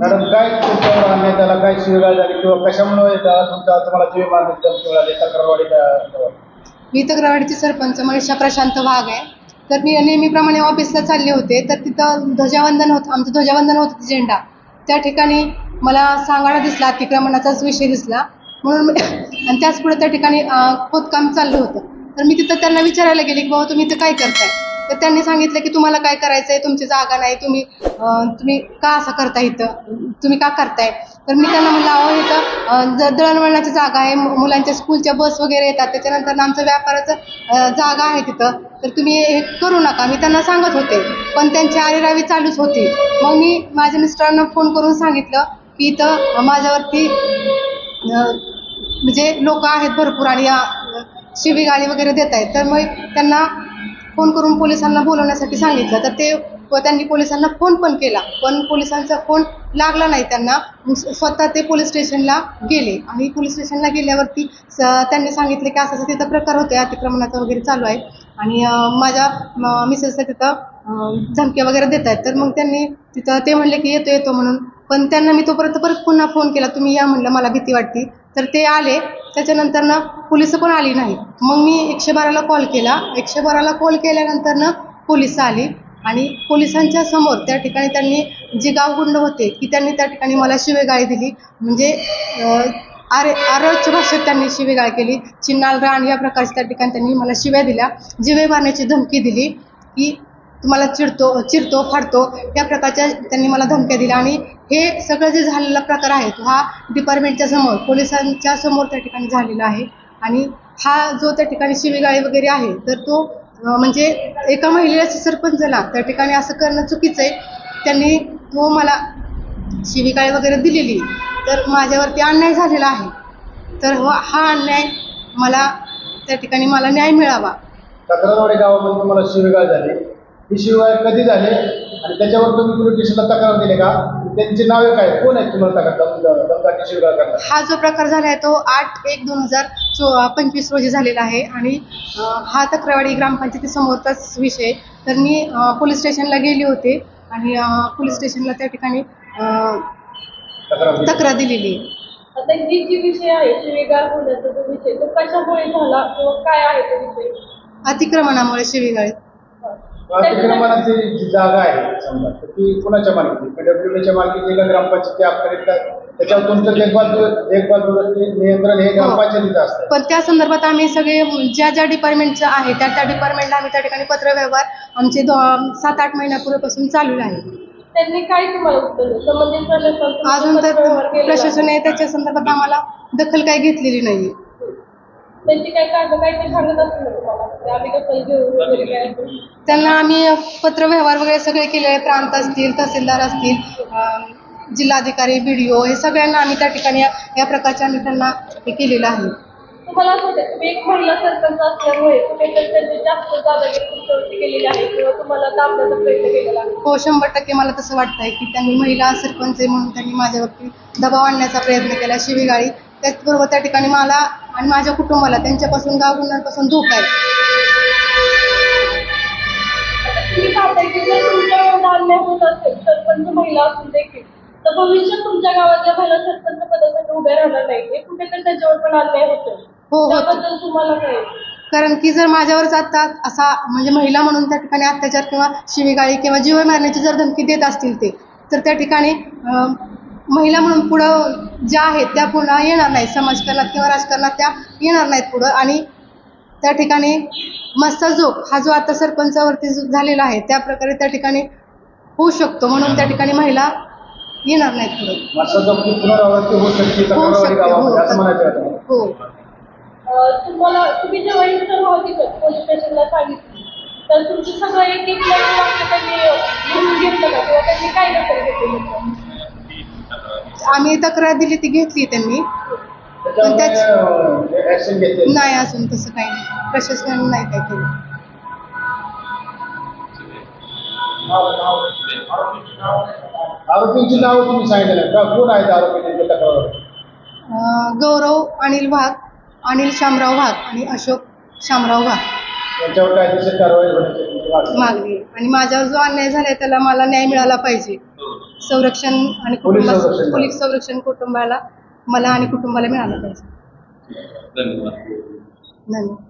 Madam काय तुमच्यावर अन्याय झाला? काय शिवगाळ झाली? किंवा कशामुळे तुमचा? तुम्हाला जीव मारण्याची तक्रारवाडी मी सरपंच मनीषा प्रशांत वाघ आहे. तर मी नेहमीप्रमाणे ऑफिसला चालले होते. तर तिथं ध्वजावंदन होतं आमचं ध्वजावंदन होतं झेंडा. त्या ठिकाणी मला सांगाडा दिसला अतिक्रमणाचाच विषय दिसला. म्हणून आणि त्याच पुढे त्या ठिकाणी खोदकाम चाललं होतं. तर मी तिथं त्यांना विचारायला गेले की बाबा तुम्ही इथं काय करताय? तर त्यांनी सांगितलं की तुम्हाला काय करायचं आहे तुमची जागा नाही. तुम्ही तुम्ही का असं करताय इथं? तुम्ही का करताय? तर मी त्यांना म्हणलं अहो इथं ज- दळणवळणाची जागा आहे. मुलांच्या स्कूलच्या बस वगैरे येतात. त्याच्यानंतर आमचं व्यापाराचं जागा आहे तिथं. तर तुम्ही हे करू नका. मी त्यांना सांगत होते. पण त्यांची आरेरावी चालूच होती. मग मी माझ्या मिस्टरांना फोन करून सांगितलं की इथं माझ्यावरती म्हणजे लोक आहेत भरपूर आणि शिवी शिवीगाळी वगैरे देत आहेत तर मग त्यांना फोन करून पोलिसांना बोलवण्यासाठी सांगितलं. तर ते व त्यांनी पोलिसांना फोन पण केला. पण पोलिसांचा फोन लागला नाही त्यांना. स्वतः ते पोलीस स्टेशनला गेले. आणि पोलीस स्टेशनला गेल्यावरती स- त्यांनी सांगितले की असं असं तिथं प्रकार होते अतिक्रमणाचा वगैरे चालू आहे. आणि माझ्या म- मिसेसला तिथं धमक्या वगैरे देत आहेत. तर मग त्यांनी तिथं ते म्हणले की येतो येतो म्हणून. पण त्यांना मी तोपर्यंत परत पुन्हा फोन केला. तुम्ही या म्हणलं मला भीती वाटते. तर ते आले. त्याच्यानंतर ना पोलीस पण आली नाही. मग मी एकशे बाराला कॉल केला. एकशे बाराला कॉल केल्यानंतर ना पोलीस आली आणि पोलिसांच्या समोर त्या ठिकाणी त्यांनी जे गावगुंड होते की त्यांनी त्या ठिकाणी मला शिवेगाळी दिली. म्हणजे आरे आरोच्या भाषेत त्यांनी शिवेगाळ केली. चिन्नाल रान या प्रकारच्या त्या ठिकाणी त्यांनी मला शिव्या दिल्या. जिवे मारण्याची धमकी दिली की तुम्हाला चिडतो चिरतो फाडतो या प्रकारच्या त्यांनी मला धमक्या दिल्या. आणि हे सगळं जे झालेला प्रकार आहे तो हा डिपार्टमेंटच्या समोर पोलिसांच्या समोर त्या ठिकाणी झालेला आहे. आणि हा जो त्या ठिकाणी शिवीगाळी वगैरे आहे तर तो म्हणजे एका महिलेला सरपंच झाला त्या ठिकाणी असं करणं चुकीचं आहे. त्यांनी तो मला शिवीगाळी वगैरे दिलेली तर माझ्यावरती अन्याय झालेला आहे. तर हा हा अन्याय मला त्या ठिकाणी मला न्याय मिळावा. तक्रारवाडी गावामध्ये तुम्हाला शिवीगाळ झाली. ही शिवीगाळ कधी झाली? आणि त्याच्यावर तुम्ही पोलीस स्टेशनला तक्रार दिली का? त्यांची नावे काय? कोण आहेत तुम्हाला तक्रार दमदाटी शिवगाळ करणार? हा जो प्रकार झाला आहे तो आठ एक दोन हजार चो पंचवीस रोजी झालेला आहे आणि अं, हा तक्रारवाडी ग्रामपंचायतीसमोरचाच विषय. तर मी अं, पोलीस स्टेशनला गेली होते आणि अं, पोलीस स्टेशनला त्या ठिकाणी अं, तक्रार दिली. तक्रार दिलेली. आहे आता ही जी विषय आहे शिवीगाळ होण्याचा जो विषय तो कशामुळे झाला? किंवा काय आहे तो विषय? अतिक्रमणामुळे शिवीगाळी. अतिक्रमणाची जी जागा आहे समजा तर ती कुणाच्या मालकीची? पीडब्ल्यूडीच्या मालकीची का ग्रामपंचायतची अखत्यारीत काय? त्याच्यावर तुमचं देखभाल देखभाल नियंत्रण हे ग्रामपंचायतीचं असतं. पण त्या संदर्भात आम्ही सगळे ज्या ज्या डिपार्टमेंटचं आहे त्या त्या डिपार्टमेंटला आम्ही त्या ठिकाणी पत्रव्यवहार आमचे सात आठ महिन्यापूर्वीपासून चालू आहे. त्यांनी काय तुम्हाला उत्तर अजून तर केलेला प्रशासन आहे. आहे त्याच्या संदर्भात आम्हाला दखल काही घेतलेली नाही. त्यांची काय कागद काय ते सांगत असतील त्यांना आम्ही पत्रव्यवहार वगैरे सगळे केले. प्रांत असतील तहसीलदार असतील जिल्हाधिकारी बी डी ओ हे सगळ्यांना आम्ही त्या ठिकाणी या या प्रकारचे आम्ही त्यांना हे केलेलं आहे. तुम्हाला असं वाटतं तुम्ही एक महिला सरपंच असल्यामुळे तुम्ही तर त्यांनी जास्त दादागिरी तुमच्यावरती केलेली आहे किंवा तुम्हाला दाबण्याचा प्रयत्न केलेला आहे? हो शंभर टक्के मला तसं वाटतंय की त्यांनी महिला सरपंच आहे म्हणून त्यांनी माझ्यावरती दबाव आणण्याचा प्रयत्न केला. शिवीगाळी त्याचबरोबर त्या ठिकाणी मला आणि माझ्या कुटुंबाला त्यांच्यापासून गाव गुन्ह्यांपासून धोका आहे महिला असून देखील तर भविष्यात तुमच्या गावातल्या महिला सरपंच पदासाठी उभ्या राहणार नाही हे कुठेतरी त्याच्यावर पण अन्याय होतो हो, होतो. त्याबद्दल तुम्हाला काय कारण की जर माझ्यावरच आता असा म्हणजे महिला म्हणून त्या ठिकाणी अत्याचार किंवा शिवीगाळी किंवा जीव मारण्याची जर धमकी देत असतील ते तर त्या ठिकाणी महिला म्हणून पुढं ज्या आहेत त्या पुन्हा येणार नाहीत. समाजकारणात किंवा राजकारणात त्या येणार नाहीत पुढं. आणि त्या ठिकाणी मस्ता जोग हा जो आता सरपंचावरती जो झालेला आहे त्या प्रकारे त्या ठिकाणी होऊ शकतो. म्हणून त्या ठिकाणी महिला येणार नाहीत पुढं. होऊ शकते हो. तुम्हाला. हो. तुम्हाला तुम्ही जेव्हा ही पोलीस स्टेशनला सांगितली. तर तुमचं सगळं एक एक लाईन वाक्य त्यांनी लिहून घेतलं का? किंवा त्यांनी काय होतं? आम्ही तक्रार दिली ती घेतली त्यांनी. त्याच्यामुळे त्याच- अं, ऍक्शन घेतली नाही. अजून तसं काही नाही. प्रशासनाने नाही काय केलं. आरोपींची नावं तुम्ही सांगितलं का? कोण आहेत आरोपी त्यांच्या तक्रार अं, गौरव अनिल वाघ अनिल शामराव वाघ आणि अशोक शामराव वाघ. कायदेशीर कारवाई होण्याची मागणी. मागणी. आणि माझ्यावर जो अन्याय झालाय त्याला मला न्याय मिळाला पाहिजे. संरक्षण आणि पोलीस कुटुंबा संरक्षण. पोलीस संरक्षण कुटुंबाला मला आणि कुटुंबाला मिळालं पाहिजे. धन्यवाद. धन्यवाद.